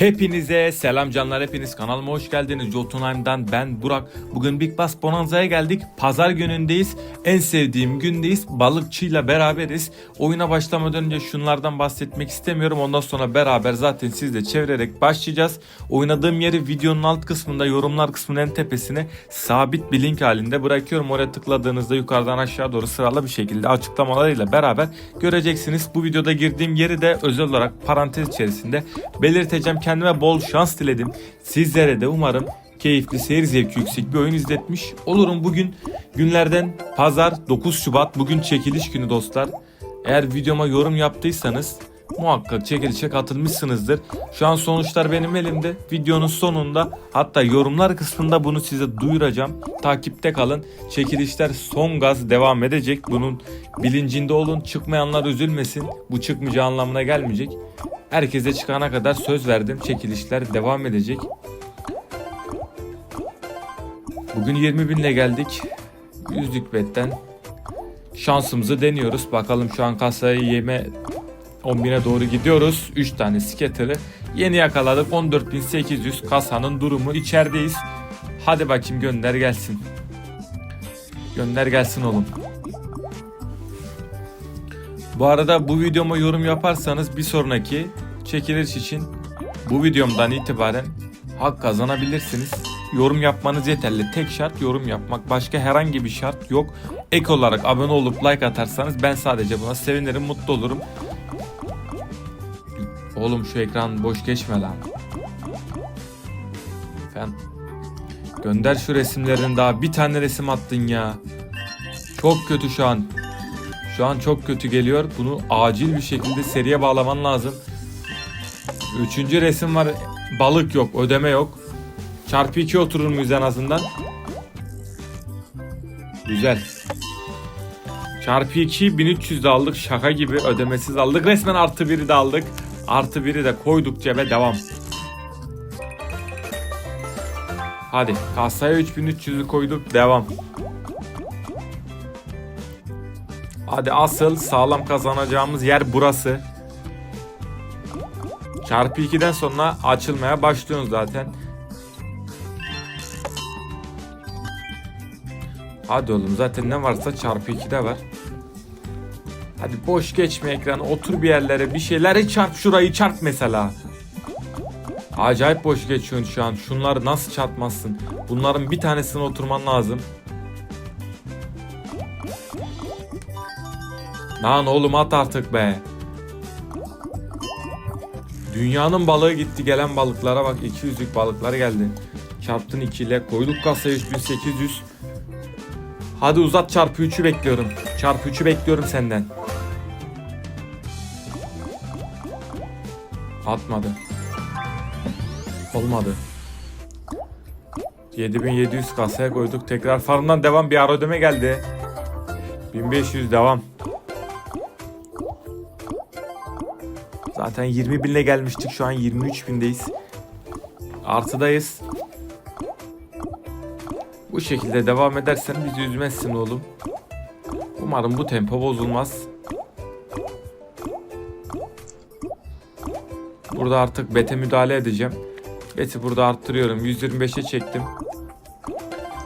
Hepinize selam canlar hepiniz kanalıma hoş geldiniz. Jotunheim'dan ben Burak. Bugün Big Bass Bonanza'ya geldik. Pazar günündeyiz. En sevdiğim gündeyiz. Balıkçıyla beraberiz. Oyuna başlamadan önce şunlardan bahsetmek istemiyorum. Ondan sonra beraber zaten sizle çevirerek başlayacağız. Oynadığım yeri videonun alt kısmında yorumlar kısmının en tepesine sabit bir link halinde bırakıyorum. Oraya tıkladığınızda yukarıdan aşağı doğru sıralı bir şekilde açıklamalarıyla beraber göreceksiniz. Bu videoda girdiğim yeri de özel olarak parantez içerisinde belirteceğim. Kendime bol şans diledim. Sizlere de umarım keyifli, seyir zevki yüksek bir oyun izletmiş olurum. Bugün günlerden pazar 9 Şubat. Bugün çekiliş günü dostlar. Eğer videoma yorum yaptıysanız muhakkak çekilişe katılmışsınızdır. Şu an sonuçlar benim elimde. Videonun sonunda hatta yorumlar kısmında bunu size duyuracağım. Takipte kalın. Çekilişler son gaz devam edecek. Bunun bilincinde olun. Çıkmayanlar üzülmesin. Bu çıkmayacağı anlamına gelmeyecek. Herkese çıkana kadar söz verdim. Çekilişler devam edecek. Bugün 20 binle geldik. Yüzlük betten şansımızı deniyoruz. Bakalım şu an kasayı yeme 10.000'e doğru gidiyoruz. 3 tane skateri yeni yakaladık. 14.800 kasanın durumu. içerideyiz. Hadi bakayım gönder gelsin. Gönder gelsin oğlum. Bu arada bu videoma yorum yaparsanız bir sonraki çekiliş için bu videomdan itibaren hak kazanabilirsiniz. Yorum yapmanız yeterli. Tek şart yorum yapmak. Başka herhangi bir şart yok. Ek olarak abone olup like atarsanız ben sadece buna sevinirim, mutlu olurum. Oğlum şu ekran boş geçme lan. Fen. Gönder şu resimlerini daha. Bir tane resim attın ya. Çok kötü şu an. Şu an çok kötü geliyor. Bunu acil bir şekilde seriye bağlaman lazım. Üçüncü resim var. Balık yok, ödeme yok. Çarpı 2 oturur muyuz en azından? Güzel. Çarpı 2 1300 de aldık. Şaka gibi ödemesiz aldık. Resmen artı 1'i de aldık. Artı 1'i de koyduk cebe devam. Hadi kasaya 3300'ü koyduk devam. Hadi asıl sağlam kazanacağımız yer burası. Çarpı 2'den sonra açılmaya başlıyoruz zaten. Hadi oğlum zaten ne varsa çarpı 2'de var. Hadi boş geçme ekranı otur bir yerlere bir şeyleri çarp şurayı çarp mesela. Acayip boş geçiyorsun şu an. Şunları nasıl çarpmazsın? Bunların bir tanesine oturman lazım. Lan oğlum at artık be. Dünyanın balığı gitti gelen balıklara bak 200'lük balıklar geldi. Çarptın 2 ile koyduk kasaya 3800. Hadi uzat çarpı 3'ü bekliyorum. Çarpı 3'ü bekliyorum senden. Atmadı. Olmadı. 7700 kasaya koyduk. Tekrar farmdan devam bir ara ödeme geldi. 1500 devam. Zaten 20 binle gelmiştik. Şu an 23 bindeyiz. Artıdayız. Bu şekilde devam edersen bizi üzmezsin oğlum. Umarım bu tempo bozulmaz. Burada artık bete müdahale edeceğim. Beti burada arttırıyorum. 125'e çektim.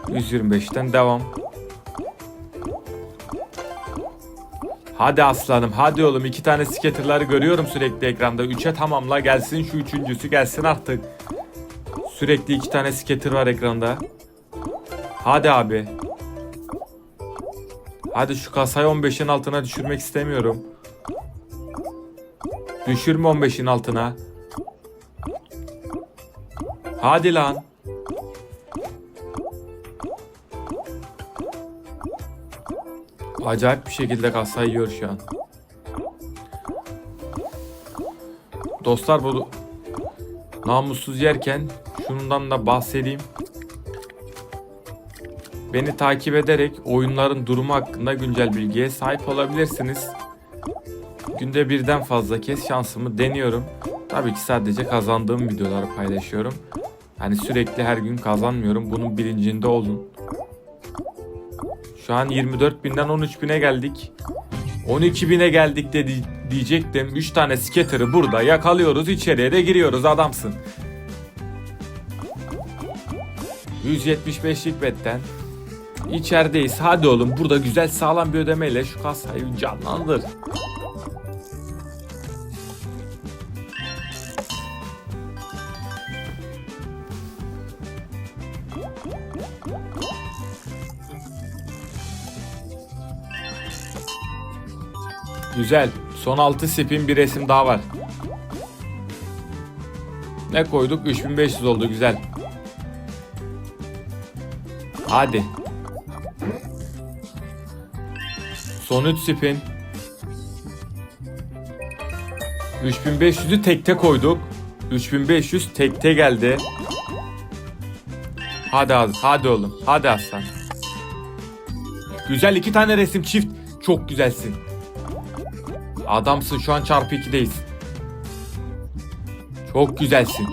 125'ten devam. Hadi aslanım hadi oğlum iki tane skaterları görüyorum sürekli ekranda. 3'e tamamla gelsin şu üçüncüsü gelsin artık. Sürekli iki tane skater var ekranda. Hadi abi. Hadi şu kasayı 15'in altına düşürmek istemiyorum. Düşürme 15'in altına. Hadi lan. Acayip bir şekilde kasayı yiyor şu an. Dostlar bu namussuz yerken şundan da bahsedeyim. Beni takip ederek oyunların durumu hakkında güncel bilgiye sahip olabilirsiniz. Günde birden fazla kez şansımı deniyorum. Tabii ki sadece kazandığım videoları paylaşıyorum. Hani sürekli her gün kazanmıyorum. Bunun bilincinde olun. Şu an 24 binden 13 bine geldik. 12 bine geldik de di- diyecektim. 3 tane skater'ı burada yakalıyoruz. içeriye de giriyoruz adamsın. 175'lik betten içerideyiz. Hadi oğlum burada güzel sağlam bir ödemeyle şu kasayı canlandır. Güzel. Son 6 spin bir resim daha var. Ne koyduk? 3500 oldu güzel. Hadi. Son 3 spin. 3500'ü tekte koyduk. 3500 tekte geldi. Hadi Az- hadi oğlum. Hadi Aslan. Güzel iki tane resim çift. Çok güzelsin. Adamsın şu an çarpı 2'deyiz. Çok güzelsin.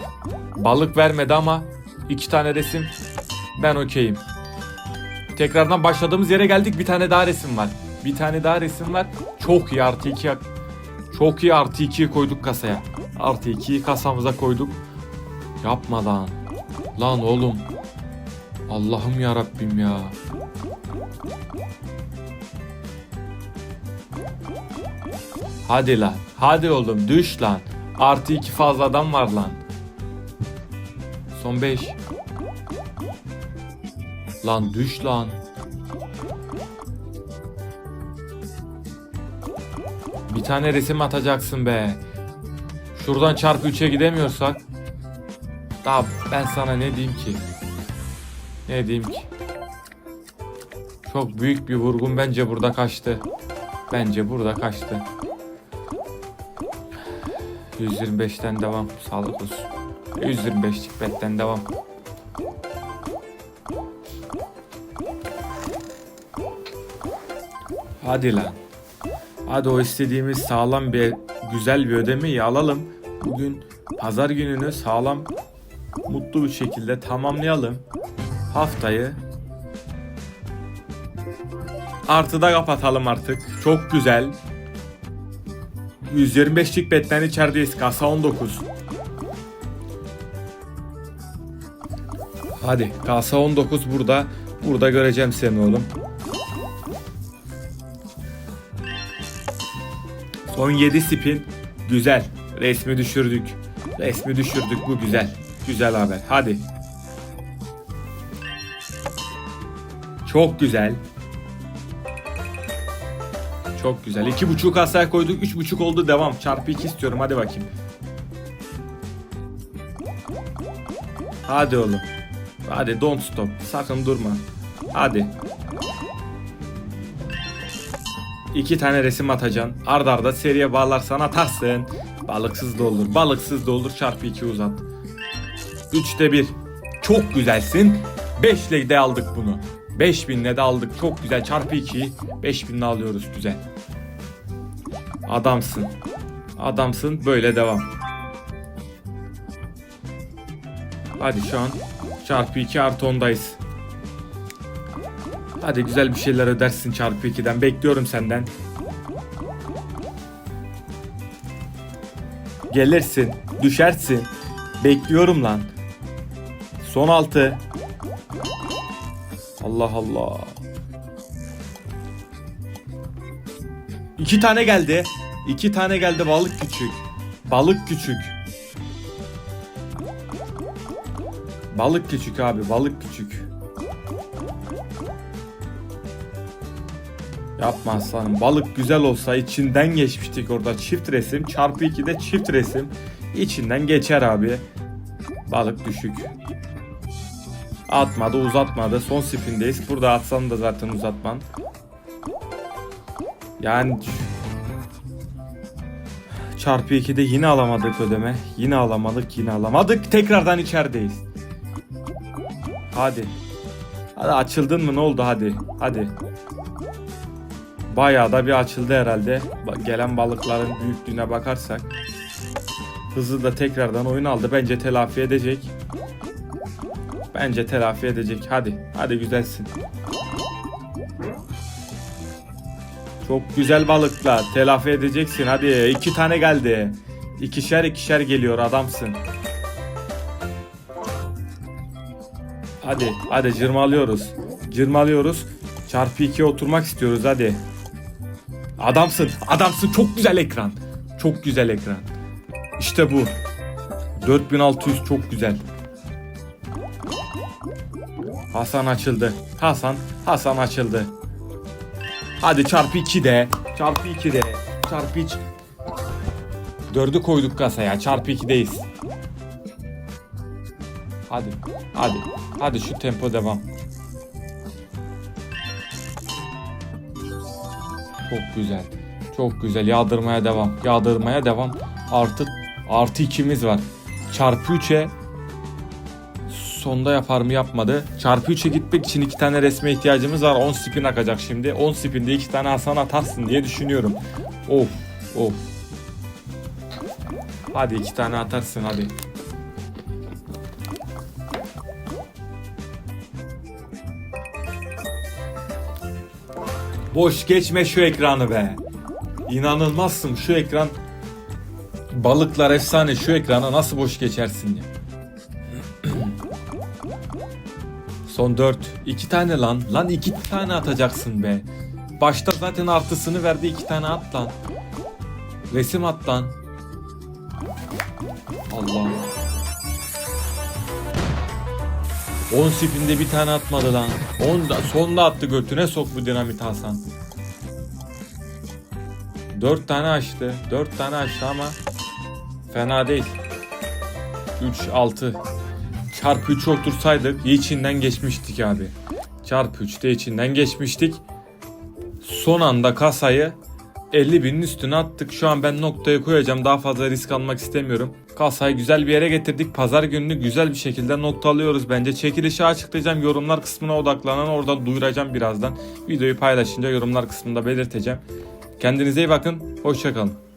Balık vermedi ama iki tane resim ben okeyim. Tekrardan başladığımız yere geldik. Bir tane daha resim var. Bir tane daha resim var. Çok iyi artı 2 çok iyi artı 2'yi koyduk kasaya. Artı 2'yi kasamıza koyduk. Yapma lan. Lan oğlum. Allah'ım ya Rabbim ya. Hadi lan. Hadi oğlum düş lan. Artı 2 fazladan var lan. Son 5. Lan düş lan. Bir tane resim atacaksın be. Şuradan çarpı 3'e gidemiyorsak. Daha ben sana ne diyeyim ki? Ne diyeyim ki? Çok büyük bir vurgun bence burada kaçtı. Bence burada kaçtı. 125'ten devam. Sağlık olsun. 125'lik betten devam. Hadi lan. Hadi o istediğimiz sağlam bir güzel bir ödemeyi alalım. Bugün pazar gününü sağlam mutlu bir şekilde tamamlayalım. Haftayı artıda kapatalım artık. Çok güzel. 125'lik betten içerideyiz. Kasa 19. Hadi kasa 19 burada. Burada göreceğim seni oğlum. Son 7 spin. Güzel. Resmi düşürdük. Resmi düşürdük. Bu güzel. Güzel haber. Hadi. Çok güzel. Çok güzel. İki buçuk kasaya koyduk. Üç buçuk oldu. Devam. Çarpı iki istiyorum. Hadi bakayım. Hadi oğlum. Hadi don't stop. Sakın durma. Hadi. İki tane resim atacaksın. Arda arda seriye bağlarsan atarsın. Balıksız da olur. Balıksız da olur. Çarpı iki uzat. Üçte bir. Çok güzelsin. Beşle de aldık bunu. 5000'le de aldık. Çok güzel. Çarpı 2'yi 5000'le alıyoruz. Güzel. Adamsın. Adamsın. Böyle devam. Hadi şu an çarpı 2 artı 10'dayız. Hadi güzel bir şeyler ödersin çarpı 2'den. Bekliyorum senden. Gelirsin. Düşersin. Bekliyorum lan. Son 6. Allah Allah. İki tane geldi. İki tane geldi balık küçük. Balık küçük. Balık küçük abi balık küçük. Yapma aslanım. Balık güzel olsa içinden geçmiştik orada çift resim. Çarpı 2'de çift resim. İçinden geçer abi. Balık düşük. Atmadı uzatmadı. Son spindeyiz. Burada atsan da zaten uzatman. Yani çarpı 2'de yine alamadık ödeme. Yine alamadık yine alamadık. Tekrardan içerideyiz. Hadi. Hadi açıldın mı ne oldu hadi. Hadi. Bayağı da bir açıldı herhalde. Gelen balıkların büyüklüğüne bakarsak. Hızlı da tekrardan oyun aldı. Bence telafi edecek. Bence telafi edecek. Hadi. Hadi güzelsin. Çok güzel balıklar. Telafi edeceksin. Hadi iki tane geldi. İkişer ikişer geliyor adamsın. Hadi hadi cırmalıyoruz. Cırmalıyoruz. Çarpı 2'ye oturmak istiyoruz hadi. Adamsın. Adamsın. Çok güzel ekran. Çok güzel ekran. İşte bu. 4600 çok güzel. Hasan açıldı. Hasan, Hasan açıldı. Hadi çarpı 2 de. Çarpı 2 de. Çarpı 2. Dördü koyduk kasaya. Çarpı 2'deyiz. Hadi. Hadi. Hadi şu tempo devam. Çok güzel. Çok güzel. Yağdırmaya devam. Yağdırmaya devam. Artı artı ikimiz var. Çarpı 3'e sonda yapar mı yapmadı. Çarpı 3'e gitmek için iki tane resme ihtiyacımız var. 10 spin akacak şimdi. 10 spinde iki tane Hasan atarsın diye düşünüyorum. Of of. Hadi iki tane atarsın hadi. Boş geçme şu ekranı be. İnanılmazsın şu ekran. Balıklar efsane şu ekrana nasıl boş geçersin ya. Son 4. 2 tane lan. Lan 2 tane atacaksın be. Başta zaten artısını verdi 2 tane at lan. Resim at lan. Allah. 10 spinde bir tane atmadı lan. 10 da, sonda attı götüne sok bu dinamit Hasan. 4 tane açtı. 4 tane açtı ama fena değil. 3 6 çarpı 3 otursaydık içinden geçmiştik abi. Çarpı 3'te içinden geçmiştik. Son anda kasayı 50 binin üstüne attık. Şu an ben noktaya koyacağım. Daha fazla risk almak istemiyorum. Kasayı güzel bir yere getirdik. Pazar gününü güzel bir şekilde noktalıyoruz bence. Çekilişi açıklayacağım. Yorumlar kısmına odaklanan orada duyuracağım birazdan. Videoyu paylaşınca yorumlar kısmında belirteceğim. Kendinize iyi bakın. Hoşçakalın.